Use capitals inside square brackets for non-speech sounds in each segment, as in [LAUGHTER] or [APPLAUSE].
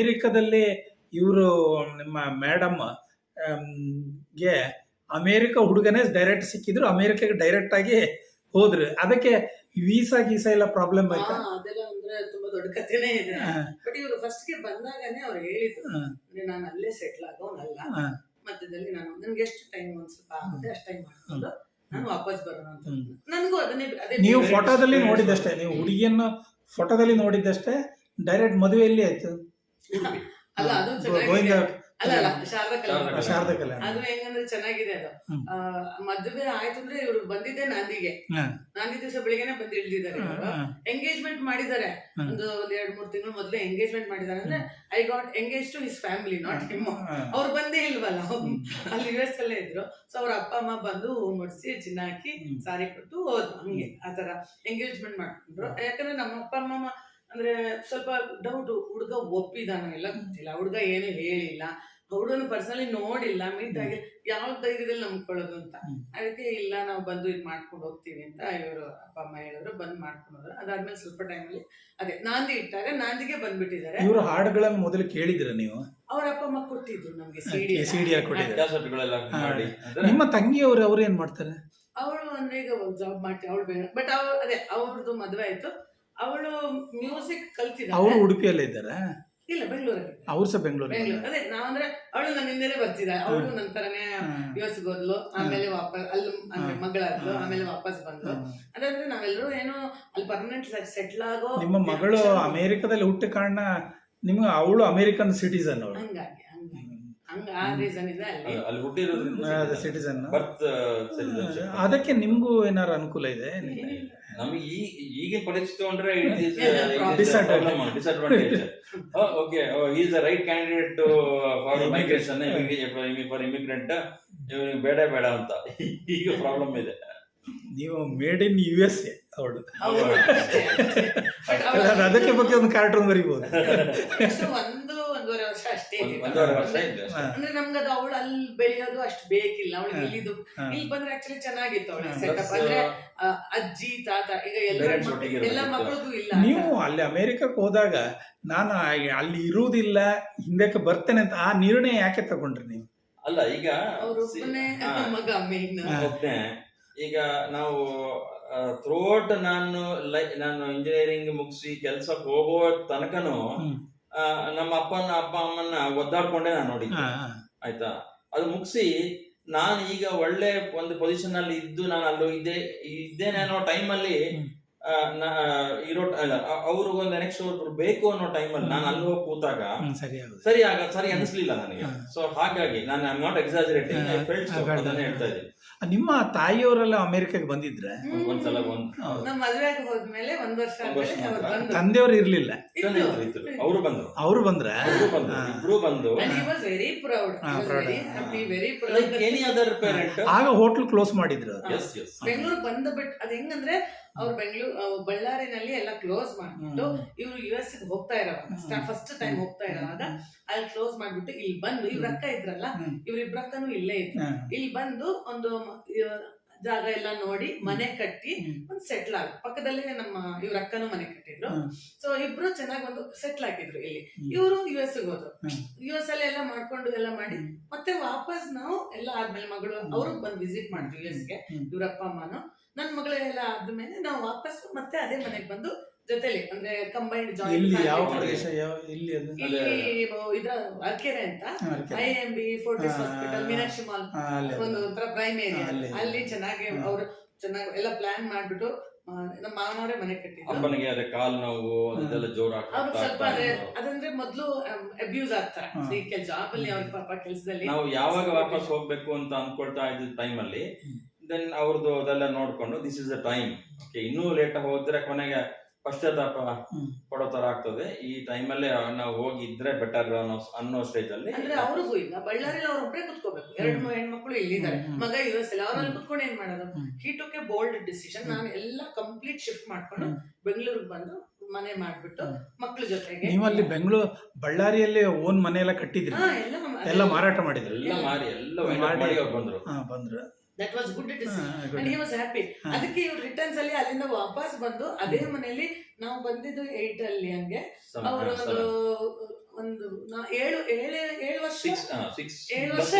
ಅಮೇರಿಕದಲ್ಲಿ ಇವರು ನಿಮ್ಮ ಮೇಡಮ್ಗೆ America ಹುಡುಗನೇ direct ಸಿಕ್ಕಿದ್ರು ಅಮೇರಿಕಾಗೆ ಡೈರೆಕ್ಟ್ ಆಗಿ ಹೋದ್ರು. ಅದಕ್ಕೆ ವೀಸಾ ಗೀಸಾ ಎಲ್ಲ ಪ್ರಾಬ್ಲಮ್ ಆಯ್ತಾ? ಅದೆಲ್ಲ ಅಂದ್ರೆ ತುಂಬಾ ದೊಡ್ಡ ಕಥೆನೇ ಇದೆ. ಬಟ್ ಇವರು ಫಸ್ಟ್ಗೆ ಬಂದಾಗನೇ ಅವ್ರು ಹೇಳಿದ್ರು. ಅಂದ್ರೆ ನಾನು ಅಲ್ಲೇ ಸೆಟ್ಲ್ ಆಗೋನಲ್ಲ. ಮಧ್ಯದಲ್ಲಿ ನಾನು ನನ್ಗೆ ಎಷ್ಟು ಟೈಮ್ ಒಂದ್ ಸ್ವಲ್ಪ ಆಗುತ್ತೆ ಅಷ್ಟು ಟೈಮ್ ಮಾಡ್ಕೊಂಡು ನಾನು ವಾಪಸ್ ಬರೋಣ ಅಂತ. ನನಗೂ ಅದನ್ನೇ ಅದೇ ನೀವು ಫೋಟೋದಲ್ಲಿ ನೋಡಿದಷ್ಟೇ ನೀವು ಹುಡುಗಿಯನ್ನು ಫೋಟೋದಲ್ಲಿ ನೋಡಿದ್ದಷ್ಟೇ ಡೈರೆಕ್ಟ್ ಮದುವೆ ಎಲ್ಲಿ ಆಯ್ತು. ಅಲ್ಲ ಅದು ಚೆನ್ನಾಗಿದೆ. ಅಲ್ಲ ಅಲ್ಲ ಶಾರದಾ ಕಲ್ಯಾಣ. ಶಾರದಾ ಕಲ್ಯಾಣ. ಅದು ಹೆಂಗಂದ್ರೆ ಚೆನ್ನಾಗಿದೆ ಅದು. ಮದುವೆ ಆಯ್ತು ಅಂದ್ರೆ ಇವ್ರು ಬಂದಿದ್ದೆ ನಾಂದಿಗೆ. ನಾಂದಿ ದಿವಸ ಬೆಳಿಗ್ಗೆನೆ ಬಂದು ಇಳಿದಿದ್ದಾರೆ ಎಂಗೇಜ್ಮೆಂಟ್ ಮಾಡಿದ್ದಾರೆ. ಒಂದು ಒಂದ್ ಎರಡ್ ಮೂರ್ ತಿಂಗಳು ಮೊದ್ಲೇ ಎಂಗೇಜ್ಮೆಂಟ್ ಮಾಡಿದ್ದಾರೆ. ಅಂದ್ರೆ I got engage to his family not him ಅವ್ರು ಬಂದೇ ಇಲ್ವಲ್ಲ ಅಲ್ಲಿ ಯು ಎಸ್ ಅಲ್ಲೇ ಇದ್ರು. ಸೊ ಅವ್ರ ಅಪ್ಪ ಅಮ್ಮ ಬಂದು ಹೂ ಮುಡ್ಸಿ ಚಿನ್ನ ಹಾಕಿ ಸಾರಿ ಕೊಟ್ಟು ಹೋದ್ರು ಹಂಗೆ ಆತರ ಎಂಗೇಜ್ಮೆಂಟ್ ಮಾಡ್ಕೊಂಡ್ರು. ಯಾಕಂದ್ರೆ ನಮ್ಮ ಅಪ್ಪ ಅಮ್ಮ ಅಂದ್ರೆ ಸ್ವಲ್ಪ ಡೌಟ್ ಹುಡುಗ ಒಪ್ಪಿದಾನ ಇಲ್ಲ ಗೊತ್ತಿಲ್ಲ. ಹುಡುಗ ಏನು ಹೇಳಿಲ್ಲ. ಹುಡುಗನ ಪರ್ಸನಲಿ ನೋಡಿಲ್ಲ. ಮೀಟ್ ಆಗಿ ಯಾವ ಧೈರ್ಯದಲ್ಲಿ ನಂಬ್ಕೊಳ್ಳೋದು ಅಂತ. ಅದಕ್ಕೆ ಇಲ್ಲ ನಾವು ಬಂದು ಇದು ಮಾಡ್ಕೊಂಡು ಹೋಗ್ತೀವಿ ಅಂತ ಇವರು ಅಪ್ಪ ಅಮ್ಮ ಹೇಳಿದ್ರು. ಬಂದ್ ಮಾಡ್ಕೊಂಡು ಹೋದ್ರು. ಅದಾದ್ಮೇಲೆ ಸ್ವಲ್ಪ ಟೈಮಲ್ಲಿ ಅದೇ ನಾಂದಿ ಇಟ್ಟಾಗ ನಾಂದಿಗೆ ಬಂದ್ಬಿಟ್ಟಿದ್ದಾರೆ. ಇವರು ಹಾಡುಗಳನ್ನು ಮೊದಲು ಕೇಳಿದ್ರ ನೀವು? ಅವ್ರ ಅಪ್ಪ ಅಮ್ಮ ಕೊಟ್ಟಿದ್ರು ನಮ್ಗೆ ಸಿಡಿ ಸಿಡಿ. ಮಾಡಿ. ನಿಮ್ಮ ತಂಗಿಯವರು ಅವ್ರು ಏನ್ ಮಾಡ್ತಾರೆ? ಅವಳು ಅಂದ್ರೆ ಈಗ ಜಾಬ್ ಮಾಡ್ತೀವಿ. ಅವಳು ಬೇಡ. ಬಟ್ ಅವ್ರು ಅದೇ ಅವ್ರದ್ದು ಮದುವೆ ಆಯ್ತು. ಅವಳು ಮ್ಯೂಸಿಕ್ ಅವರು ಕಲ್ತಿದ್ದಾಳೆ ಉಡುಪಿಯಲ್ಲೇ ಇದ್ದಾರೆ. ಇಲ್ಲ ಬೆಂಗಳೂರಲ್ಲಿ. ಅವ್ರು ಸಹ ಬೆಂಗಳೂರಿಗೆ ಬೆಂಗಳೂರು. ಅದೇ ನಾವಂದ್ರೆ ಅವಳು ನನ್ನ ಹಿಂದೆ ಬರ್ತಿದ್ದಾಳೆ. ಅವಳು. ನನ್ನ ತರನೇ ಹೋದ್ಲು ಆಮೇಲೆ ವಾಪಸ್ ಅಲ್ಲಿ ಅಂದ್ರೆ ಮಗಳಾದ್ಲು ಆಮೇಲೆ ವಾಪಸ್ ಬಂದ್ಲು. ಅದಂದ್ರೆ ನಾವೆಲ್ಲರೂ ಏನೋ ಅಲ್ಲಿ ಪರ್ಮನೆಂಟ್ ಸೆಟ್ಲ್ ಆಗೋ ನಿಮ್ಮ ಮಗಳು ಅಮೇರಿಕಾದಲ್ಲಿ ಹುಟ್ಟ ಕಾರಣ ನಿಮ್ಗೆ ಅವಳು ಅಮೇರಿಕನ್ ಸಿಟಿಸನ್ ಅವಳು. ಹಂಗಾಗಿ ಹಂಗಾಗಿ. ಹಂಗ ಆ ರೀಸನ್ ಇದೆ ಅಲ್ಲಿ. ಅಲ್ಲಿ ಹುಟ್ಟಿರೋದ್ರಿಂದ ಸಿಟಿಸನ್ ಬರ್ತ್ ಅದಕ್ಕೆ ನಿಮ್ಗೂ ಏನಾರು ಅನುಕೂಲ ಇದೆ? ನಮಗೆ ಈ ಈಗಿನ ಪರಿಸ್ಥಿತಿ ತಗೊಂಡ್ರೆ it is. Disadvantage okay is the right candidate for migration for immigrant ಇವ್ರಿಗೆ ಬೇಡ ಬೇಡ ಅಂತ. [LAUGHS] ಈಗ ಪ್ರಾಬ್ಲಮ್ ಇದೆ. ನೀವು made in U S A ಅವಳು ಅದಕ್ಕೆ ಬಗ್ಗೆ ಒಂದು ಕಾರ್ಟೂನ್ ಬರೀಬಹುದು [LAUGHS] ಒಂದು ಒಂದೂವರೆ ವರ್ಷ ಅಷ್ಟೇ ಒಂದೂವರೆ ವರ್ಷ. ಅಂದ್ರೆ ನಮ್ಗೆ ಅದು ಅವಳು ಅಲ್ಲಿ ಬೆಳೆಯೋದು ಅಷ್ಟು ಬೇಕಿಲ್ಲ ಅವಳಿಗೆ. ಇಲ್ಲಿದು ಹಾ. ಇಲ್ಲಿ ಬಂದ್ರೆ ಆಕ್ಚುಲಿ ಚೆನ್ನಾಗಿತ್ತು ಅವಳಿಗೆ ಹಾ. ಸೆಟಪ್ ಅಂದ್ರೆ ಆ, ಅಜ್ಜಿ ತಾತ ಈಗ ಎಲ್ಲ Parents ಎಲ್ಲ ಇರ್ಬೇಕಿತ್ತು. ಮಕ್ಳಿಗೂ ಇಲ್ಲ ನೀವು ಅಲ್ಲಿ ಅಮೆರಿಕಕ್ಕೆ ಹೋದಾಗ ನಾನು ಆ- ಅಲ್ಲಿ ಇರುವುದಿಲ್ಲ ಹಿಂದಕ್ಕೆ ಬರ್ತೇನೆ ಅಂತ ಆ ನಿರ್ಣಯ ಯಾಕೆ ತಗೊಂಡ್ರಿ ನೀವು ಅಲ್ಲ ಈಗ ಅವ್ರ see, ಒಬ್ಬನೇ ಹಾ, ಮಗ ಮೇನ್ ಹಾ. ಒಬ್ನೇ ಈಗ ನಾವು ಥ್ರೂಔಟ್ ನಾನು ಲೈ ನಾನು ಇಂಜಿನಿಯರಿಂಗ್ ಮುಗಿಸಿ ಕೆಲ್ಸಕ್ಕೆ ಹೋಗೋ ತನಕನು ಹ್ಮ್. ಆ, ನಮ್ಮ ಅಪ್ಪನ ಅಪ್ಪ ಅಮ್ಮನ್ನ ಒದ್ದಾಡ್ಕೊಂಡೆ ನಾನು ನೋಡಿ. ಆಯ್ತಾ ಅದು ಮುಗಿಸಿ ನಾನು ಈಗ ಒಳ್ಳೆ ಒಂದು ಪೊಸಿಷನ್ ಅಲ್ಲಿ ಇದ್ದು ನಾನು ಅಲ್ಲಿ ಇದ್ದೆ ಇದ್ದೇನೆ ಅನ್ನೋ ಟೈಮಲ್ಲಿ. ಇರೋ ಅವ್ರಿಗೊಂದು ನೆಕ್ಸ್ಟ್ ಒಬ್ರು ಬೇಕು ಅನ್ನೋ ಟೈಮಲ್ಲಿ ನಾನು ಅಲ್ಲಿ ಹೋಗಿ ಕೂತಾಗ ಸರಿ ಆಗ ಸರಿ ಅನಿಸ್ಲಿಲ್ಲ ನನಗೆ. ಸೊ ಹಾಗಾಗಿ ನಾನು I not exaggerating I felt ಅದನ್ನೇ ಹೇಳ್ತಾ ಇದ್ದೀನಿ. ನಿಮ್ಮ ತಾಯಿಯವರೆಲ್ಲ ಅಮೆರಿಕಕ್ಕೆ ಬಂದಿದ್ರೆ? ಒಂದ್- ಒಂದ್ಸಲ ಒಂದ್ ನಮ್ ಮದ್ವೆಗೆ ಹೋದ್ಮೇಲೆ ಒಂದ್ ವರ್ಷ ಆದ್ಮೇಲೆ ಅವ್ರು ಬಂದ್ರು. ತಂದೆಯವರು ಇರ್ಲಿಲ್ಲ. ಅವರು ಬಂದ್ರು. ಅವರು ಬಂದ್ರೆ? ಇಬ್ರು ಬಂದು. Very proud proud any other parent ಆಗ ಹೋಟ್ಲ್ ಕ್ಲೋಸ್ ಮಾಡಿದ್ರು ಎಸ್ ಎಸ್ ಬೆಂಗಳೂರು ಬಂದ ಬಿಟ್ ಅದ್ ಹೆಂಗಂದ್ರೆ ಅವ್ರು ಬೆಂಗಳೂರು ಬಳ್ಳಾರಿನಲ್ಲಿ ಎಲ್ಲ ಕ್ಲೋಸ್ ಮಾಡ್ಬಿಟ್ಟು. ಇವ್ರು ಯು ಎಸ್ ಹೋಗ್ತಾ ಇರೋವಾಗ ಫಸ್ಟ್ ಟೈಮ್ ಹೋಗ್ತಾ ಇರೋವಾಗ ಅಲ್ಲಿ ಕ್ಲೋಸ್ ಮಾಡ್ಬಿಟ್ಟು ಇಲ್ಲಿ ಬಂದು ಇವ್ರ ಅಕ್ಕ ಇದ್ರಲ್ಲ ಇವ್ರ ಇವ್ರಿಬ್ರ ಅಕ್ಕನೂ ಇಲ್ಲೇ ಇದ್ರು. ಇಲ್ಲಿ ಬಂದು ಒಂದು ಜಾಗ ಎಲ್ಲ ನೋಡಿ ಮನೆ ಕಟ್ಟಿ. ಒಂದು ಸೆಟ್ಲ್ ಆಗ ಪಕ್ಕದಲ್ಲೇ ನಮ್ಮ ಇವ್ರ ಅಕ್ಕನೂ ಮನೆ ಕಟ್ಟಿದ್ರು. ಸೊ ಇಬ್ರು ಚೆನ್ನಾಗಿ ಒಂದು ಸೆಟ್ಲ್ ಆಗಿದ್ರು ಇಲ್ಲಿ. ಇವರು ಯು ಎಸ್ ಹೋದ್ರು. ಯು ಎಸ್ ಅಲ್ಲಿ ಎಲ್ಲ ಮಾಡ್ಕೊಂಡು ಎಲ್ಲ ಮಾಡಿ ಮತ್ತೆ ವಾಪಸ್ ನಾವು ಎಲ್ಲ ಆದ್ಮೇಲೆ ಮಗಳು ಅವ್ರು ಬಂದು ವಿಸಿಟ್ ಮಾಡ್ತೀವಿ ಯು ಎಸ್ಗೆ. ಇವ್ರ ಅಪ್ಪ ಅಮ್ಮನು. ನನ್ನ ಮಗಳೆಲ್ಲ ಆದ್ಮೇಲೆ ನಾವು ವಾಪಸ್ ಮತ್ತೆ ಅದೇ ಮನೆಗೆ ಬಂದು ಜೊತೆಲಿ ಅಂದ್ರೆ ಕಂಬೈನ್ಡ್ ಇಲ್ಲಿ ಯಾವ ಪ್ರದೇಶ ಯಾವ ಎಲ್ಲಿ ಅದು ಇಲ್ಲಿ ಇದ್ರ ಅರ್ಕೆರೆ ಅಂತ. I M B Fortis hospital Meenakshi mall ಒಂದು ಒಂಥರ ಪ್ರೈಮ್ ಏರಿಯಾ ಅಲ್ಲಿ. ಅಲ್ಲಿ. ಚೆನ್ನಾಗಿ. ಅವರು ಚೆನ್ನಾಗಿ ಎಲ್ಲ ಪ್ಲಾನ್ ಮಾಡ್ಬಿಟ್ಟು ನಮ್ಮ ಮಾವನವರೇ ಮನೆ ಕಟ್ಟಿದ್ರು. ಅಪ್ಪನಿಗೆ ಅದೇ ಕಾಲ್ ನೋವು ಅದೆಲ್ಲ ಜೋರ ಅವ್ರು ಸ್ವಲ್ಪ ಅದೇ ಅದಂದ್ರೆ ಮೊದ್ಲು ಅಬ್ಯೂಸ್ ಆಗ್ತಾರೆ. ಈ ಕೆಲ ಜಾಬ್ ಅಲ್ಲಿ ಅವ್ರ ಪಾಪ ಕೆಲಸದಲ್ಲಿ ನಾವು ಯಾವಾಗ ವಾಪಸ್ ಹೋಗ್ಬೇಕು ಅಂತ ಅನ್ಕೊಳ್ತಾ ಇದ್ದ ಟೈಮ್ ಅಲ್ಲಿ ದೆನ್ ಅವ್ರದ್ದು ಅದೆಲ್ಲ ನೋಡ್ಕೊಂಡು this is the time okay ಇನ್ನೂ ಲೇಟ್ ಹೋದ್ರೆ ಕೊನೆಗೆ ಪಶ್ಚಾತ್ತಾಪ ಕೊಡೋ ಪಡೋ ತರ ಆಗ್ತದೆ. ಈ ಟೈಮಲ್ಲೇ ನಾವು ಹೋಗಿ ಇದ್ರೆ ಬೆಟರ್ ಅನ್ನೋ ಅನ್ನೋ ಸ್ಟೇಜ್ ಅಲ್ಲಿ ಅಂದ್ರೆ ಅವ್ರಿಗೂ ಇಲ್ಲ. ಬಳ್ಳಾರಿಲಿ ಅವ್ರ ಒಬ್ಬರೇ ಕುತ್ಕೋಬೇಕು. ಎರಡು. ಹೆಣ್ಮಕ್ಳು ಇಲ್ಲಿದ್ದಾರೆ. ಮಗ ಯುಎಸ್ ಅಲ್ಲಿ ಅವ್ರಲ್ಲಿ ಕುತ್ಕೊಂಡು ಏನ್ ಮಾಡೋದು? ಹೀಟೋಕೆ he took a bold decision. ನಾನು ಎಲ್ಲ ಕಂಪ್ಲೀಟ್ ಶಿಫ್ಟ್ ಮಾಡ್ಕೊಂಡು. ಬೆಂಗಳೂರಿಗೆ ಬಂದು ಮನೆ ಮಾಡ್ಬಿಟ್ಟು. ಮಕ್ಳ ಜೊತೆಗೆ ನೀವು ಅಲ್ಲಿ ಬೆಂಗಳೂರು ಬಳ್ಳಾರಿಯಲ್ಲಿ ಓನ್ ಮನೆ ಎಲ್ಲ ಕಟ್ಟಿದ್ರಿ? ಹಾ, ಎಲ್ಲ ಎಲ್ಲ ಮಾರಾಟ ಮಾಡಿದ್ರಿ? ಎಲ್ಲ ಮಾರಿ ಎಲ್ಲ ಬಂದ್ರು. ಹಾ ಬಂದ್ರು. ದಟ್ ವಾಸ್ ಗುಡ್ ಡಿಸಿಷನ್ ಹಾ, ಅಂಡ್ ಹಿ ವಾಸ್ ಹ್ಯಾಪಿ. ಅದಕ್ಕೆ ಇವ್ರು ರಿಟರ್ನ್ಸ್ ಅಲ್ಲಿ ಅಲ್ಲಿಂದ ವಾಪಸ್ ಬಂದು ಅದೇ ಮನೆಯಲ್ಲಿ ನಾವು ಬಂದಿದ್ದು ಏಟ್ ಅಲ್ಲಿ ಹಂಗೆ. ಅವರು ಒಂದು. ಒಂದು ನಾ- ಏಳು ಏಳು ಏಳು ವರ್ಷ? ಏಳು ವರ್ಷ.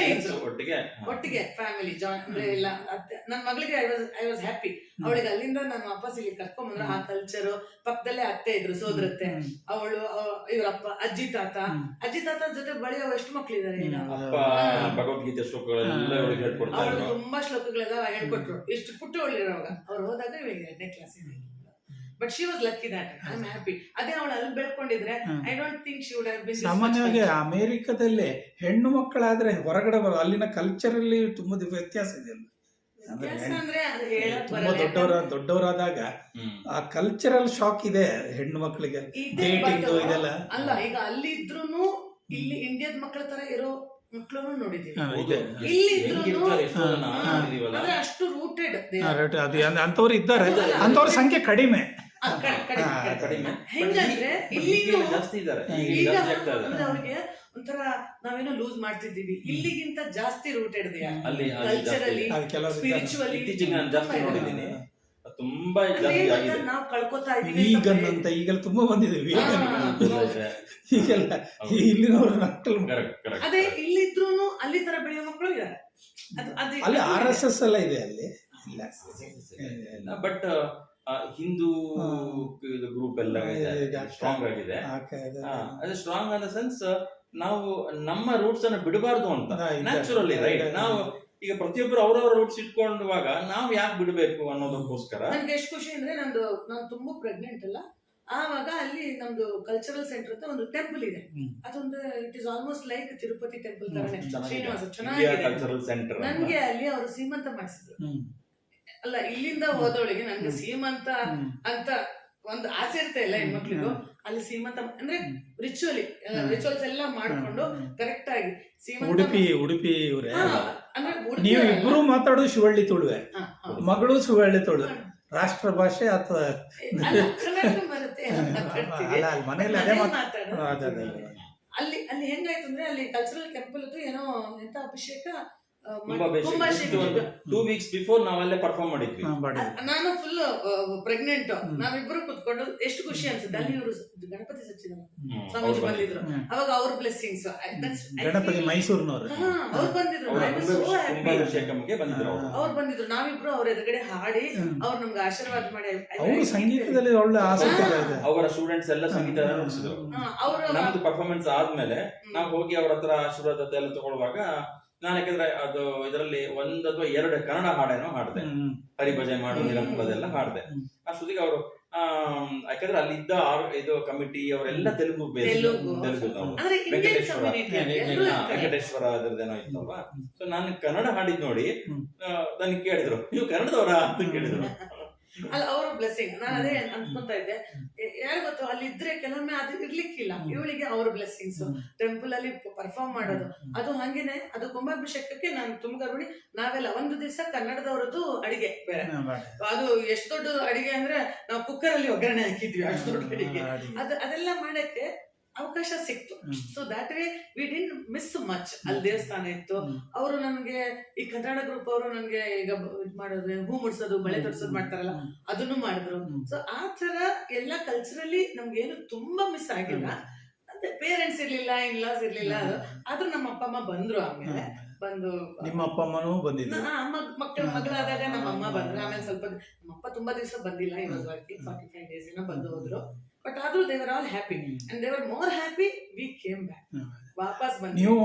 ಒಟ್ಟಿಗೆ. ಒಟ್ಟಿಗೆ ಫ್ಯಾಮಿಲಿ ಜಾಯಿನ್ ಅಂದ್ರೆ ಎಲ್ಲ ಅತ್ತೆ- ನನ್ ಮಗಳಿಗೆ I was I was happy ಅವಳಿಗೆ ಅಲ್ಲಿಂದ ನಾನು ವಾಪಸ್ ಇಲ್ಲಿ ಕರ್ಕೊಂಡ್ಬಂದ್ರೆ ಆ ಕಲ್ಚರ್ ಪಕ್ಕದಲ್ಲೇ ಅತ್ತೆ ಇದ್ರು ಸೋದರತ್ತೆ. ಅವಳು ಇವರಪ್ಪ ಅಜ್ಜಿ ತಾತ. ಅಜ್ಜಿ ತಾತ ಜೊತೆ ಬಳಿ ಅವ ಎಷ್ಟು ಈಗ? ಅಪ್ಪ ಭಗವದ್ಗೀತೆ ಶ್ಲೋಕಗಳೆಲ್ಲ ಅವಳು ತುಂಬಾ ಶ್ಲೋಕಗಳೆಲ್ಲ ಹೇಳ್ಕೊಟ್ರು. ಎಷ್ಟು ಪುಟ್ಟ ಒಳ್ಳಿರೋವಾಗ ಅವ್ರು ಹೋದಾಗ ಇವಾಗ ಎರಡನೇ class but she was lucky that I am happy ಅದೇ ಅವಳು ಅಲ್ಲಿ ಬೆಳ್ಕೊಂಡಿದ್ರೆ. I don't think she would have been ಸಾಮಾನ್ಯವಾಗಿ ಅಮೇರಿಕಾದಲ್ಲಿ ಹೆಣ್ಣು ಮಕ್ಕಳಾದ್ರೆ ಹೊರಗಡೆ ಬರೋ ಅಲ್ಲಿನ ಕಲ್ಚರಲ್ಲಿ ತುಂಬಾ ವ್ಯತ್ಯಾಸ ಇದೆ ತುಂಬಾ ದೊಡ್ಡವರ ದೊಡ್ಡವರಾದಾಗ. ಆ ಕಲ್ಚರಲ್ ಶಾಕ್ ಇದೆ ಹೆಣ್ಣು ಮಕ್ಕಳಿಗೆ. ಇದೆ, ಡೇಟಿಂಗ್ ಇದೆಲ್ಲ. ಅಲ್ಲ ಈಗ ಅಲ್ಲಿ ಇದ್ರೂನು ಇಲ್ಲಿ ಇಂಡಿಯಾದ ಮಕ್ಕಳ ತರ ಇರೋ ಮಕ್ಕಳನ್ನು. ಅಂದ್ರೆ ಅಷ್ಟು ರೂಟೆಡ್ ಅಂತವ್ರು ಇದ್ದಾರೆ. ಅಂತವ್ರ ಸಂಖ್ಯೆ ಕಡಿಮೆ. ಕಡಿಮೆ ಹೆಂಗಂದ್ರೆ ಜಾಸ್ತಿ ಇದ್ದಾರೆ. ಈಗ ಈಗ ಅವ್ರಿಗೆ ಒಂಥರ ನಾವೇನೋ ಲೂಸ್ ಮಾಡ್ತಿದ್ದೀವಿ. ಇಲ್ಲಿಗಿಂತ ಜಾಸ್ತಿ ರೂಟೆಡ್ ಅಲ್ಲಿ ಅಲ್ಲಿ ಜಾಸ್ತಿ ಕಲ್ಚರಲಿ ಇದೆ. ಅದು ಕೆಲವರು ಸ್ಪಿರಿಚುವಲಿ ಇತ್ತೀಚೆಗೆ ನಾನು ಜಾಸ್ತಿ ನೋಡಿದ್ದೀನಿ. ತುಂಬಾ ಜಾಸ್ತಿ ಆಗಿದೆ. ನಾವು ಕಳ್ಕೊತಾ ಇದೀವಿ ವೀಗನ್ ಅಂತ ಈಗೆಲ್ಲ ತುಂಬಾ ಬಂದಿದೆ ವೀಗನ್. ಈಗೆಲ್ಲ. ಇಲ್ಲಿನವರು ಅದೇ ಇಲ್ಲಿದ್ರೂನು ಅಲ್ಲಿ ತರ ಬೆಳೆಯೋ ಮಕ್ಕಳು ಇದ್ದಾರೆ. ಅಲ್ಲಿ ಆರ್ ಎಸ್ ಎಸ್ ಎಲ್ಲ ಇದೆ ಅಲ್ಲಿ. ಬಟ್ ಹಿಂದೂ ಗ್ರೂಪ್ ಎಲ್ಲ. ಸ್ಟ್ರಾಂಗ್ ಆಗಿದೆ. ಅದೇ ಸ್ಟ್ರಾಂಗ್ ಅನ್ ದ ಸೆನ್ಸ್ ನಾವು ನಮ್ಮ ರೂಟ್ಸ್ ಅನ್ನು ಬಿಡಬಾರ್ದು ಅಂತ. Naturally right. ನಾವು ಈಗ ಪ್ರತಿಯೊಬ್ಬರು ಅವರವರ ರೂಟ್ಸ್ ಇಟ್ಕೊಂಡಾಗ ನಾವು ಯಾಕೆ ಬಿಡಬೇಕು ಅನ್ನೋದಕ್ಕೋಸ್ಕರ? ನನಗೆ ಎಷ್ಟು ಖುಷಿ ಅಂದ್ರೆ ನಂದು ನಾನು ತುಂಬಾ ಪ್ರೆಗ್ನೆಂಟ್ ಅಲ್ಲ. ಆವಾಗ ಅಲ್ಲಿ ನಮ್ದು ಕಲ್ಚರಲ್ ಸೆಂಟರ್ ಅಂತ ಒಂದು ಟೆಂಪಲ್ ಇದೆ. ಅದೊಂದು it is almost like Tirupati temple Srinivasa ಚೆನ್ನಾಗಿದೆ. ಕಲ್ಚರಲ್ ಸೆಂಟರ್ ನನ್ಗೆ ಅಲ್ಲಿ ಅವರು ಸೀಮಂತ ಮಾಡಿಸಿದ್ರು. ಅಲ್ಲ ಇಲ್ಲಿಂದ ಹೋದವಳಿಗೆ ನನ್ಗೆ ಸೀಮಂತ. ಅಂತ ಒಂದು ಆಸೆ ಇರ್ತಾ ಇಲ್ಲ ಹೆಣ್ಮಕ್ಳಿಗೂ ಅಲ್ಲಿ ಸೀಮಂತ ಅಂದ್ರೆ ರಿಚುವಲಿ. ರಿಚುವಲ್ಸ್ ಎಲ್ಲ ಮಾಡ್ಕೊಂಡು. ಕರೆಕ್ಟ್ ಆಗಿ ಸೀಮಂತ ಉಡುಪಿ ಉಡುಪಿ ಇವ್ರೆ ಅಂದ್ರೆ ಉಡುಪಿ ನೀವು. ಇಬ್ರು ಮಾತಾಡೋದು ಶಿವಳ್ಳಿ ತುಳುವೆ. ಮಗಳು ಶಿವಳ್ಳಿ ತುಳು ರಾಷ್ಟ್ರ ಭಾಷೆ ಅಥವಾ ಬರುತ್ತೆ. ಅಲ್ಲ ಮನೇಲಿ ಅದೇ ಮಾತಾಡೋದು. ಅಲ್ಲಿ ಅಲ್ಲಿ ಹೆಂಗಾಯ್ತು ಅಂದ್ರೆ ಅಲ್ಲಿ ಕಲ್ಚರಲ್ ಟೆಂಪಲ್ ಏನೋ ಎಂತ ಅಭಿಷೇಕ ಟೂ ವೀಕ್ಸ್ ಬಿಫೋರ್ ನಾವಲ್ಲೇ ಪರ್ಫಾರ್ಮ್ ಮಾಡಿದ್ವಿ. ನಾನು ಫುಲ್ ಪ್ರೆಗ್ನೆಂಟ್. ನಾವಿಬ್ರು ಕುತ್ಕೊಂಡು ಎಷ್ಟು ಖುಷಿ ಅನ್ಸುತ್ತೆ. ಅಲ್ಲಿ ಇವರು ಗಣಪತಿ ಸಚ್ಚಿದ ಹ್ಮ್, ಸ್ವಾಮೀಜಿ ಬಂದಿದ್ರು. ಅವಾಗ ಅವ್ರ ಬ್ಲೆಸ್ಸಿಂಗ್ಸ್ ಗಣಪತಿ ಮೈಸೂರಿನವರು. ಅವ್ರು ಬಂದಿದ್ರು. ಅವ್ರ ಬಂದಿದ್ರು. ಅವರು. ಅವ್ರು ಬಂದಿದ್ರು. ನಾವಿಬ್ರು ಅವ್ರ ಎದುರುಗಡೆ ಹಾಡಿ. ಅವ್ರು ನಮ್ಗೆ ಆಶೀರ್ವಾದ ಮಾಡಿ. ಅವರು ಸಂಗೀತದಲ್ಲಿ ಒಳ್ಳೆ ಆಸಕ್ತಿ ಇದೆ. ಅವರ ಸ್ಟೂಡೆಂಟ್ಸ್ ಎಲ್ಲ ಸಂಗೀತ ನುಡಿಸಿದ್ರು. ಅವರು ನಮ್ದು ಪರ್ಫಾರ್ಮೆನ್ಸ್ ಆದ್ಮೇಲೆ ನಾವು ಹೋಗಿ ಅವ್ರ ಹತ್ರ ಆಶೀರ್ವಾದ ಎಲ್ಲ ತಗೊಳ್ಳುವಾಗ ನಾನು ಯಾಕಂದ್ರೆ ಅದು ಇದರಲ್ಲಿ ಒಂದ್ ಅಥವಾ ಎರಡು ಕನ್ನಡ ಹಾಡೇನೋ ಹಾಡ್ದೆ. ಹರಿಭಜೆ ಮಾಡು. ನಿರಂಕುಲದೆಲ್ಲ ಹಾಡ್ದೆ. ಆ ಅಷ್ಟೊತ್ತಿಗೆ ಅವರು ಯಾಕಂದ್ರೆ ಅಲ್ಲಿದ್ದ ಇದ್ದ ಇದು ಕಮಿಟಿ ಅವರೆಲ್ಲ ತೆಲುಗು ತೆಲುಗು. ವೆಂಕಟೇಶ್ವರ. ವೆಂಕಟೇಶ್ವರ ಅದ್ರದ್ದೇನೋ ಇತ್ತಲ್ವಾ? ಸೊ ನಾನು ಕನ್ನಡ ಹಾಡಿದ್ ನೋಡಿ. ನನಗೆ ಕೇಳಿದ್ರು ನೀವು ಕನ್ನಡದವರ? ಅಂತ ಕೇಳಿದ್ರು. ಅಲ್ಲ ಅವ್ರ ಬ್ಲೆಸ್ಸಿಂಗ್ ನಾನು ಅದೇ ಅನ್ಕೊಂತ ಇದ್ದೆ. ಯಾರು ಗೊತ್ತು ಅಲ್ಲಿ ಇದ್ರೆ ಕೆಲವೊಮ್ಮೆ ಅದು ಇರ್ಲಿಕ್ಕಿಲ್ಲ. ಇವಳಿಗೆ ಅವ್ರ ಬ್ಲೆಸ್ಸಿಂಗ್ಸ್ ಟೆಂಪಲ್ ಅಲ್ಲಿ ಪರ್ಫಾರ್ಮ್ ಮಾಡೋದು. ಅದು ಹಂಗೇನೆ ಅದು ಕುಂಭಾಭಿಷೇಕಕ್ಕೆ ನಾನು ತುಂಗರ್ಬಿಡಿ ನಾವೆಲ್ಲ ಒಂದು ದಿವಸ ಕನ್ನಡದವರದ್ದು ಅಡಿಗೆ ಬೇರೆ. ಅದು ಎಷ್ಟು ದೊಡ್ಡ ಅಡಿಗೆ ಅಂದ್ರೆ ನಾವು ಕುಕ್ಕರ್ ಅಲ್ಲಿ ಒಗ್ಗರಣೆ ಹಾಕಿದ್ವಿ ಅಷ್ಟು ದೊಡ್ಡ ಅಡಿಗೆ. ಅದು ಅದೆಲ್ಲ ಮಾಡಕ್ಕೆ ಅವಕಾಶ ಸಿಕ್ತು. So that way we didn't miss much ಅಲ್ಲಿ ದೇವಸ್ಥಾನ ಇತ್ತು. ಅವರು ನಮ್ಗೆ ಈ ಕನ್ನಡ ಗ್ರೂಪ್ ಅವರು ನನ್ಗೆ ಈಗ ಇದು ಇದ್ ಮಾಡೋದು ಹೂ ಮುಡ್ಸೋದು ಬಳೆ ತೊಡ್ಸೋದು ಮಾಡ್ತಾರಲ್ಲ. ಅದನ್ನು ಮಾಡಿದ್ರು. ಸೊ ಆ ತರ ಎಲ್ಲ ಕಲ್ಚರಲಿ ನಮ್ಗೇನು ತುಂಬಾ ಮಿಸ್ ಆಗಿಲ್ಲ. ಅಂದ್ರೆ ಪೇರೆಂಟ್ಸ್ ಇರ್ಲಿಲ್ಲ ಇನ್ ಲಾಸ್ ಇರ್ಲಿಲ್ಲ ಅದು ಆದ್ರೂ ನಮ್ಮ ಅಪ್ಪ ಅಮ್ಮ ಬಂದ್ರು ಆಮೇಲೆ. ಬಂದು ನಿಮ್ಮ ಅಪ್ಪ ಅಮ್ಮನೂ ಬಂದಿದ್ರು. ಮಕ್ಕಳ ಮಗಳಾದಾಗ ನಮ್ಮ ಅಮ್ಮ ಬಂದ್ರು. ಆಮೇಲೆ ಸ್ವಲ್ಪ ನಮ್ಮ ಅಪ್ಪ ತುಂಬಾ ದಿವಸ ಬಂದಿಲ್ಲ ಇವಾಗ ಫಾರ್ಟಿ ಫೈವ್ ಡೇಸ್ ಏನೋ ಬಂದು ಹೋದ್ರು. ಬಟ್ ಆದ್ರೂ they were all happy and they were more happy we came back ವಾಪಸ್ ಬಂದು ನೀವು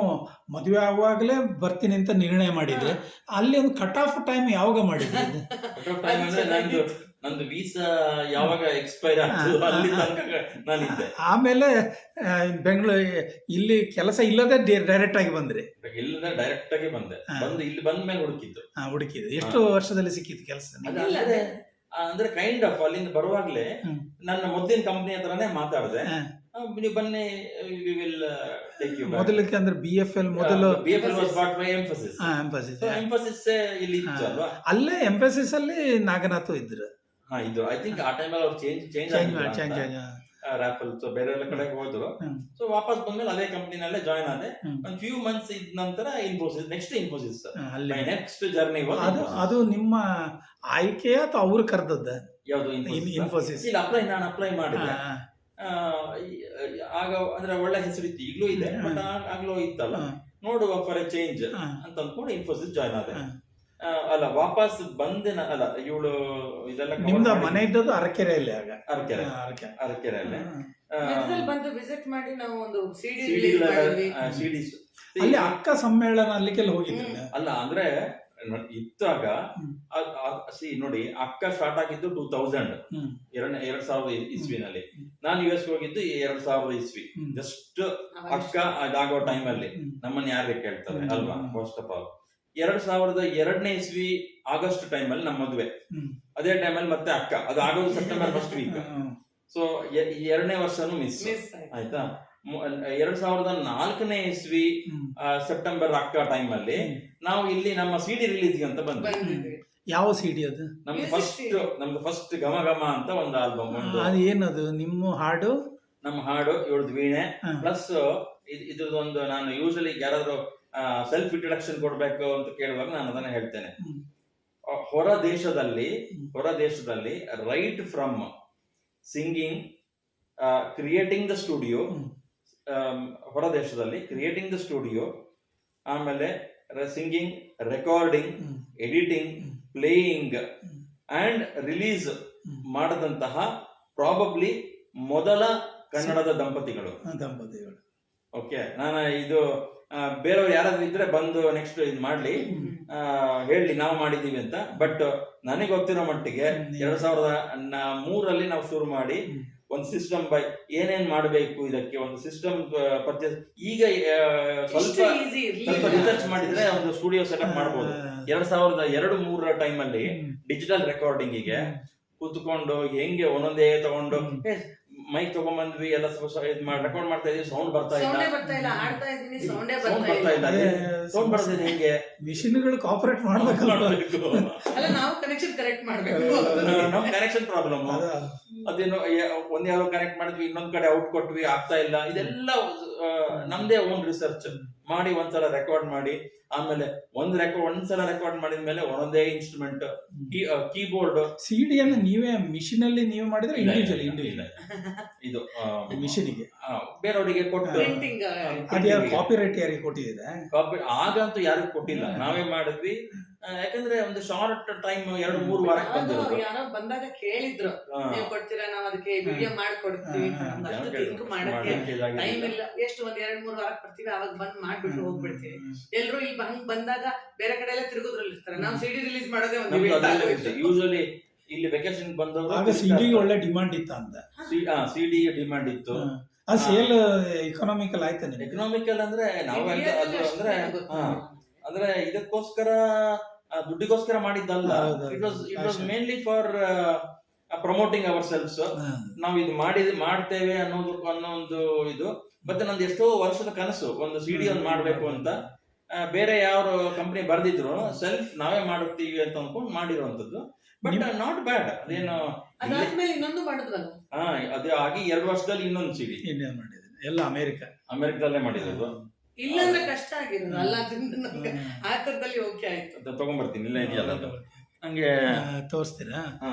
ಮದುವೆ ಆಗುವಾಗಲೇ ಬರ್ತೀನಿ ಅಂತ ನಿರ್ಣಯ ಮಾಡಿದ್ರೆ. ಅಲ್ಲಿ ಒಂದು ಕಟ್ ಆಫ್ ಟೈಮ್ ಯಾವಾಗ ಮಾಡಿದ್ರಿ? [LAUGHS] ಟೈಮ್ ಅಂದ್ರೆ ನಂದು ನಂದು ವೀಸಾ ಯಾವಾಗ ಎಕ್ಸ್ಪೈರ್ ಆಗ್ತದೋ ಅಲ್ಲಿ ತನಕ ನಾನಿದ್ದೆ. ಆಮೇಲೆ ಬೆಂಗಳೂರು ಇಲ್ಲಿ ಕೆಲಸ ಇಲ್ಲದೆ ಡೈರೆಕ್ಟ್ ಆಗಿ ಬಂದ್ರಿ. ಇಲ್ಲಿಂದ ಡೈರೆಕ್ಟ್ ಆಗಿ ಬಂದೆ. ಬಂದು ಇಲ್ಲಿ ಬಂದ ಮೇಲೆ ಹುಡುಕಿದ್ದು. ಹಾ, ಹುಡುಕಿದ್ದು. ಎಷ್ಟು ವರ್ಷದಲ್ಲಿ ಸಿಕ್ಕಿತ್ತು ಕೆಲಸ. ಅಂದ್ರೆ ಕೈಂಡ್ ಆಫ್ ಅಲ್ಲಿಂದ ಬರುವಾಗ್ಲೇ. ನನ್ನ ಮೊದಲಿನ ಕಂಪ್ನಿ ಹತ್ರನೇ ಮಾತಾಡಿದೆ. ನೀವು ಬನ್ನಿ ವಿ ವಿಲ್ ಟೇಕ್ ಯು ಮೊದಲಕ್ಕೆ ಅಂದ್ರೆ ಬಿ ಎಫ್ ಎಲ್ ಮೊದಲು B F L was bought by Mphasis Mphasis Mphasis ಇಲ್ಲಿ ಇತ್ತು ಅಲ್ವಾ? ಅಲ್ಲೇ ಎಂಫಸಿಸ್ ಅಲ್ಲಿ ನಾಗನಾಥ್ ಇದ್ರು. ಹಾ ಇದು ಐ ಥಿಂಕ್ ಆ ಟೈಮಲ್ಲಿ ಅವ್ರು ಚೇಂಜ್ ಚೇಂಜ್ ಚೇಂಜ್ ಚೇಂಜ್ ರಾಫಲ್ ಸೊ ಬೇರೆ ಎಲ್ಲ ಕಡೆಗೆ ಹೋದ್ರು. ಸೊ ವಾಪಸ್ ಬಂದ್ಮೇಲೆ ಅದೇ ಕಂಪ್ನಿನಲ್ಲೇ ಜಾಯ್ನ್ ಆದೆ. ಒಂದ್ ಫ್ಯೂ ಮಂತ್ಸ್ ಇದ್ ನಂತರ ಇನ್ಫೋಸಿಸ್ ನೆಕ್ಸ್ಟ್ ಇನ್ಫೋಸಿಸ್ ಅಲ್ಲಿ ನೆಕ್ಸ್ಟ್ ಜರ್ನಿ ಅದು ಅದು ನಿಮ್ಮ ಆಯ್ಕೆ ಅಥವಾ ಅವ್ರು ಕರೆದದ್ದ? ಯಾವುದು ಇನ್ಫೋಸಿಸ್ ಇಲ್ಲ ಅಪ್ಲೈ ನಾನು ಅಪ್ಲೈ ಮಾಡಿದೆ. ಆಗ ಅಂದ್ರೆ ಒಳ್ಳೆ ಹೆಸರಿತ್ತು ಈಗಲೂ ಇದೆ. ಬಟ್ ಆಗ್ಲೂ ಇತ್ತಲ್ಲ. ನೋಡುವ ಫಾರ್ ಎ ಚೇಂಜ್ ಅಂತ ಅಂದ್ಕೊಂಡು ಇನ್ಫೋಸಿಸ್ ಜಾಯ್ನ್ ಆದೆ. ಅಲ್ಲ ವಾಪಸ್ ಬಂದ ಅಲ್ಲ ಇವಳು ಇದೆಲ್ಲ ನಿಮ್ದು ಮನೆ ಇದ್ದದ್ದು ಅರಕೆರೆಯಲ್ಲಿ ಆಗ? ಅರಕೆರೆ. ಅರಕೆರೆ ಅರಕೆರೆಯಲ್ಲೇ. ಬಂದು ವಿಸಿಟ್ ಮಾಡಿ ನಾವು ಒಂದು ಸಿಡಿ ಸಿಡಿ ಅಲ್ಲಿ ಅಕ್ಕ ಸಮ್ಮೇಳನ ಅಲ್ಲಿಗೆಲ್ಲ ಹೋಗಿದ್ದೀನಿ. ಅಲ್ಲ ಅಂದ್ರೆ ಇತ್ತಾಗ ಇದ್ದಾಗ ಸಿ ನೋಡಿ ಅಕ್ಕ ಸ್ಟಾರ್ಟ್ ಆಗಿದ್ದು ಟೂ ತೌಸಂಡ್. ಎರಡ್ ಎರಡ್ ಸಾವಿರದ ಇಸ್ವಿನಲ್ಲಿ. ನಾನು ಯು ಎಸ್ ಹೋಗಿದ್ದು ಎರಡ್ ಸಾವಿರದ ಇಸ್ವಿ. ಜಸ್ಟ್ ಅಕ್ಕ ಅದಾಗೋ ಟೈಮ್ ಅಲ್ಲಿ. ನಮ್ಮನ್ನ ಯಾರಿಗೆ ಕೇಳ್ತಾರೆ? ಅಲ್ವಾ? ಫಸ್ಟ್ ಆಫ್ ಆಲ್ ಎರಡ್ ಸಾವಿರದ ಎರಡನೇ ಇಸ್ವಿ ಆಗಸ್ಟ್ ಟೈಮ್ ಅಲ್ಲಿ ನಮ್ಮ ಮದುವೆ. ಅದೇ ಟೈಮ್ ಅಲ್ಲಿ ಮತ್ತೆ ಅಕ್ಕ. ಅದು ಆಗೋದು ಸೆಪ್ಟೆಂಬರ್ ಫಸ್ಟ್ ವೀಕ್. ಸೊ ಎರಡನೇ ವರ್ಷನೂ ಮಿಸ್ ಆಯ್ತಾ. ಎರಡ್ ಸಾವಿರದ ನಾಲ್ಕನೇ ಇಸ್ವಿ ಸೆಪ್ಟೆಂಬರ್ ಅಕ್ಕ ಟೈಮ್ ಅಲ್ಲಿ ನಾವು ಇಲ್ಲಿ ನಮ್ಮ ಸಿಡಿ ರಿಲೀಸ್ ಅಂತ ಬಂದ್ವಿ. ಯಾವ ಸಿಡಿ ಅದು? ನಮ್ದು ಫಸ್ಟ್. ನಮ್ದು ಫಸ್ಟ್ ಘಮ ಘಮ ಅಂತ ಒಂದು ಆಲ್ಬಮ್ ಒಂದು. ಅದು ಏನದು? ನಿಮ್ಮ ಹಾಡು? ನಮ್ಮ ಹಾಡು ಇವಳದ್ ವೀಣೆ. ಪ್ಲಸ್ ಪ್ಲಸ್ ಇದ್ರದೊಂದು ನಾನು ಯೂಶಲಿ ಯಾರಾದ್ರೂ ಸೆಲ್ಫ್ ಇಂಟ್ರಡಕ್ಷನ್ ಕೊಡಬೇಕು ಅಂತ ಕೇಳುವಾಗ ನಾನು ಅದನ್ನ ಹೇಳ್ತೇನೆ. ಹೊರ ದೇಶದಲ್ಲಿ ಹೊರ ದೇಶದಲ್ಲಿ right from singing creating the studio ಹೊರ ದೇಶದಲ್ಲಿ ಕ್ರಿಯೇಟಿಂಗ್ ದ ಸ್ಟುಡಿಯೋ ಆಮೇಲೆ singing recording editing playing. And release. ಮಾಡದಂತಹ probably ಮೊದಲ ಕನ್ನಡದ ದಂಪತಿಗಳು. ದಂಪತಿಗಳು. ಓಕೆ ನಾನು ಇದು ಬೇರೆಯವ್ರು ಯಾರಾದ್ರೂ ಇದ್ರೆ ಬಂದು ನೆಕ್ಸ್ಟ್ ಇದು ಮಾಡ್ಲಿ ಹೇಳಿ ನಾವು ಮಾಡಿದೀವಿ ಅಂತ ಬಟ್ ನನಗೆ ಗೊತ್ತಿರೋ ಮಟ್ಟಿಗೆ. ಎರಡ್ ಸಾವಿರದ ನ- ಮೂರಲ್ಲಿ ನಾವು ಶುರು ಮಾಡಿ. ಒಂದು ಸಿಸ್ಟಮ್ ಬೈ ಏನೇನ್ ಮಾಡಬೇಕು ಇದಕ್ಕೆ ಒಂದು ಸಿಸ್ಟಮ್ ಪರ್ಚೇಸ್ ಈಗ ಸ್ವಲ್ಪ ಸ್ವಲ್ಪ ರಿಸರ್ಚ್ ಮಾಡಿದ್ರೆ ಒಂದು ಸ್ಟುಡಿಯೋ ಸೆಟಪ್ ಮಾಡ್ಬೋದು ಎರಡ್ ಸಾವಿರದ ಎರಡು ಮೂರರ ಟೈಮ್ ಅಲ್ಲಿ ಡಿಜಿಟಲ್ ರೆಕಾರ್ಡಿಂಗಿಗೆ. ಕೂತ್ಕೊಂಡು ಹೆಂಗೆ ಒಂದೊಂದೇ ತಗೊಂಡು. ಮೈಕ್ ತಗೊಂಬಂದ್ವಿ ಎಲ್ಲ ಇದು ಮಾಡಿ ರೆಕಾರ್ಡ್ ಮಾಡ್ತಾ ಇದೀವಿ ಸೌಂಡ್ ಬರ್ತಾ ಇಲ್ಲ. ಸೌಂಡೇ ಬರ್ತಾ ಇಲ್ಲ ಆಡ್ತಾ ಇದೀನಿ ಸೌಂಡೇ ಬರ್ತಾ ಬರ್ತಾ ಇಲ್ಲ. ಸೌಂಡ್ ಬರ್ತಿದೆ ಹೆಂಗೆ ಮಿಷಿನ್ಗಳು ಕಾಪರೇಟ್ ಮಾಡ್ಬೇಕಲ್ಲ ಮಾಡ್ಬೇಕು. ಅಲ್ಲ ನಾವು ಕನೆಕ್ಷನ್ ಕರೆಕ್ಟ್ ಮಾಡ್ಬೇಕು. ನಾವು ಕನೆಕ್ಷನ್ ಪ್ರಾಬ್ಲಮ್ ಅದ ಅದೇನೋ ಒಂದ್ ಯಾರೋ ಕನೆಕ್ಟ್ ಮಾಡಿದ್ವಿ ಇನ್ನೊಂದ್ ಕಡೆ ಔಟ್ ಕೊಟ್ವಿ ಆಗ್ತಾ ಇಲ್ಲ. ಇದೆಲ್ಲ ನಮ್ದೇ ಓನ್ ರಿಸರ್ಚ್ ಮಾಡಿ ಒಂದ್ಸಲ ರೆಕಾರ್ಡ್ ಮಾಡಿ ಆಮೇಲೆ ಒಂದ್ ರೆಕಾರ್ಡ್ ಒಂದ್ಸಲ ರೆಕಾರ್ಡ್ ಮಾಡಿದ ಮೇಲೆ ಒಂದೊಂದೇ ಇನ್ಸ್ಟ್ರೂಮೆಂಟ್ ಕೀಬೋರ್ಡ್ ಅನ್ನ ನೀವೇ ಮಿಷಿನ್ ಅಲ್ಲಿ ನೀವೇ ಮಾಡಿದ್ರೆ ಇಂಡಿವಿಜುವಲ್ ಇಲ್ಲ. ಇಂಡಿವಿಜುವಲ್ ಇದು ಮಿಷಿನ್ಗೆ ಬೇರೆಯವರಿಗೆ ಕೊಟ್ಟು ಕಾಪಿ ರೈಟ್ ಯಾರಿಗೆ ಕೊಟ್ಟಿದೆ? ಕಾಪಿ ಆಗಂತೂ ಯಾರಿಗೂ ಕೊಟ್ಟಿಲ್ಲ. ನಾವೇ ಮಾಡಿದ್ವಿ. ಯಾಕಂದ್ರೆ ಒಂದು ಶಾರ್ಟ್ ಟೈಮ್ ಎರಡು ಮೂರು ವಾರ ಯಾರೋ ಬಂದಾಗ ಕೇಳಿದ್ರು. ನೀವು ಕೊಡ್ತೀರಾ ನಾವು ಅದಕ್ಕೆ ವಿಡಿಯೋ ಮಾಡ್ಕೊಡ್ತೀವಿ. ಕೇಳಿದ್ರು. ಮಾಡಕ್ಕೆ ಟೈಮ್ ಇಲ್ಲ. ಎಷ್ಟು ಒಂದ್ ಎರಡ್ ಮೂರ್ ವಾರ ಬರ್ತೀವಿ ಅವಾಗ ಬಂದ್ ಮಾಡ್ಬಿಟ್ಟು ಹೋಗ್ಬಿಡ್ತೀವಿ. ಎಲ್ರು ಇಲ್ಲಿ ಹಂಗ್ ಬಂದಾಗ ಬೇರೆ ಕಡೆ ಎಲ್ಲ ತಿರುಗುದ್ರಲ್ಲಿ ಇರ್ತಾರೆ ನಾವು ಸಿಡಿ ರಿಲೀಸ್ ಮಾಡೋದೇ ಒಂದು ಯೂಶಲಿ ಇಲ್ಲಿ ವೆಕೇಶನ್ ಬಂದವರು ಆಗ ಸಿಡಿಗೆ ಒಳ್ಳೆ ಡಿಮಾಂಡ್ ಇತ್ತ ಅಂತ. ಸಿಡಿ ಡಿಮಾಂಡ್ ಇತ್ತು. ಆ ಸೇಲ್ ಎಕನಾಮಿಕಲ್ ಆಯ್ತಾನೆ ಎಕನಾಮಿಕಲ್ ಅಂದ್ರೆ ನಾವು ಅಂದ್ರೆ. ಅಂದ್ರೆ ಇದಕ್ಕೋಸ್ಕರ ದುಡ್ಡಿಗೋಸ್ಕರ ಮಾಡಿದ್ದಲ್ಲ it was it was mainly for promoting ourselves ಹಾ. ನಾವು ಇದು ಮಾಡಿ ಮಾಡ್ತೇವೆ ಅನ್ನೋದು ಅನ್ನೋ ಒಂದು ಇದು. ಮತ್ತೆ ನಂದು ಎಷ್ಟೋ ವರ್ಷದ ಕನಸು ಒಂದು ಸಿಡಿ ಒಂದು ಮಾಡ್ಬೇಕು ಅಂತ. ಬೇರೆ ಯಾವ ಕಂಪನಿ ಬರ್ದಿದ್ರು ಸೆಲ್ಫ್ ನಾವೇ ಮಾಡುತ್ತೀವಿ ಅಂತ ಅನ್ಕೊಂಡು ಮಾಡಿರುವಂತದ್ದು ಬಟ್ ನಾಟ್ ಬ್ಯಾಡ್ ಅದೇನು ಇನ್ನೊಂದು ಹಾ ಅದೇ ಆಗಿ ಎರಡು ವರ್ಷದಲ್ಲಿ ಇನ್ನೊಂದು ಸಿಡಿ ಮಾಡಿದ್ರು ಎಲ್ಲ ಅಮೆರಿಕ. ಅಮೆರಿಕದಲ್ಲೇ ಮಾಡಿರೋದು. ಇಲ್ಲಾಂದ್ರೆ ಕಷ್ಟ ಆಗಿರೋದು. ಅಲ್ಲ ನಮ್ಗೆ. ಆ ಥರದಲ್ಲಿ ಓಕೆ ಆಯ್ತು. ಅದು ತಗೊಂಡ್ಬರ್ತೀನಿ ಇಲ್ಲ ಇದೆಯಲ್ಲ ಅದು? ಹಂಗೆ ತೋರಿಸ್ತೀರಾ? ಹಾ.